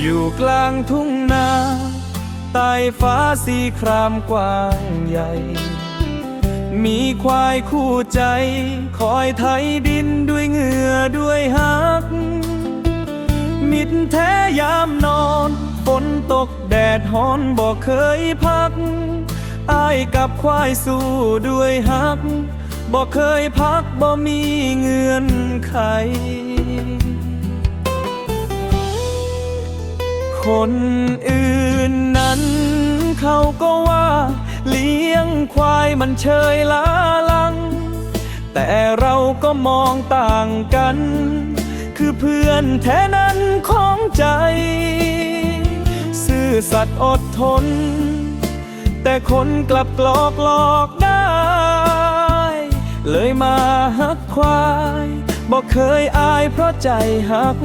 อยู่กลางทุ่งนาใต้ฟ้าสีครามกว้างใหญ่ มีควายคู่ใจ คอยไถดินด้วยเหงื่อด้วยฮัก มิดแท้ยามนอนฝนตกแดดฮ้อนบอกเคยพักอายกับควายสู้ด้วยฮักบอกเคยพักบ่มีเงื่อนไข คนอื่นนั้น เขาก็ว่า เลี้ยงควายมันเชยล้าลัง แต่เราก็มองต่างกัน คือเพื่อนแท้นั้นของใจ ซื่อสัตย์อดทน แต่คนกลับกลอกหลอกได้ เลยมาหักควายบอกเคยอายเพราะใจหัก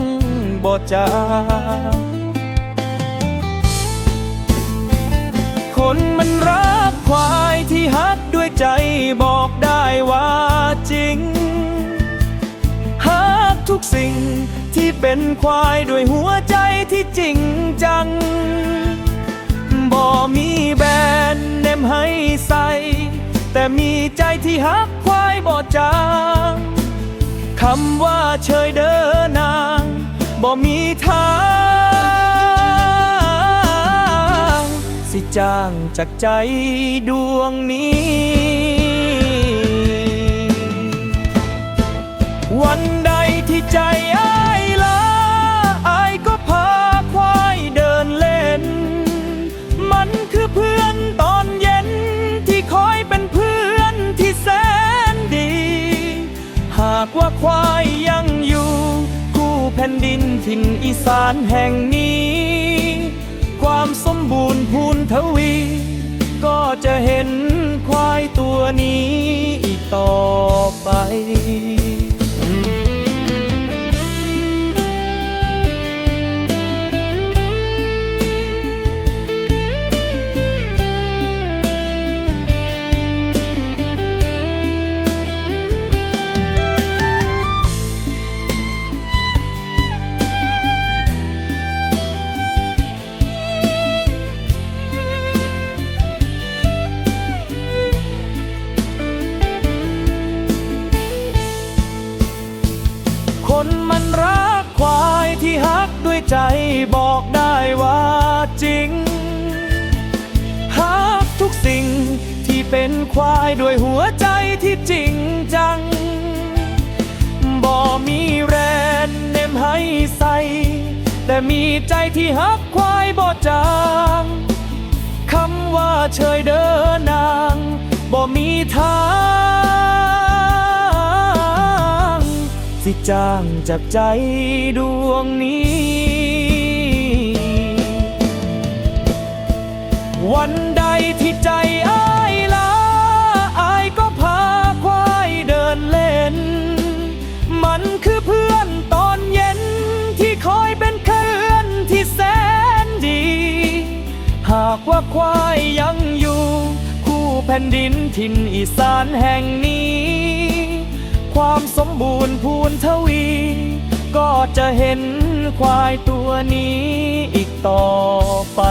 บ่จาง คนมันรักควายที่ฮักด้วยใจบอกได้ว่าจริงฮักทุกสิ่งที่เป็นควายด้วยหัวใจที่จริงจัง บ่มีแบรนด์เนมให้ใส่ แต่มีใจที่ฮักควายบ่จางคำว่าเชยเดินนาง บ่มีทาง จางจากใจดวงนี้ วันใดที่ใจอ้ายล้าอายก็พาควายเดินเล่น มันคือเพื่อนตอนเย็นที่คอยเป็นเพื่อนที่แสนดี หากว่าควายยังอยู่ คู่แผ่นดินถิ่นอีสานแห่งนี้ ความสมบูรณ์พูนทวี ก็จะเห็นควายตัวนี้อีกต่อไป ใจบอกได้ว่าจริงฮักทุกสิ่งที่เป็นควายด้วยหัวใจที่จริงจัง บ่มีแรนเนมให้ใส่ แต่มีใจที่ฮักควายบ่จางคำว่าเชยเดินนางบ่มีทางสิจางจากใจดวงนี้ วันใดที่ใจอ้ายล้าอายก็พาควายเดินเล่น มันคือเพื่อนตอนเย็นที่คอยเป็นเพื่อนที่แสนดี หากว่าควายยังอยู่ คู่แผ่นดินถิ่นอีสานแห่งนี้ ความสมบูรณ์พูนทวี ก็จะเห็นควายตัวนี้อีกต่อไป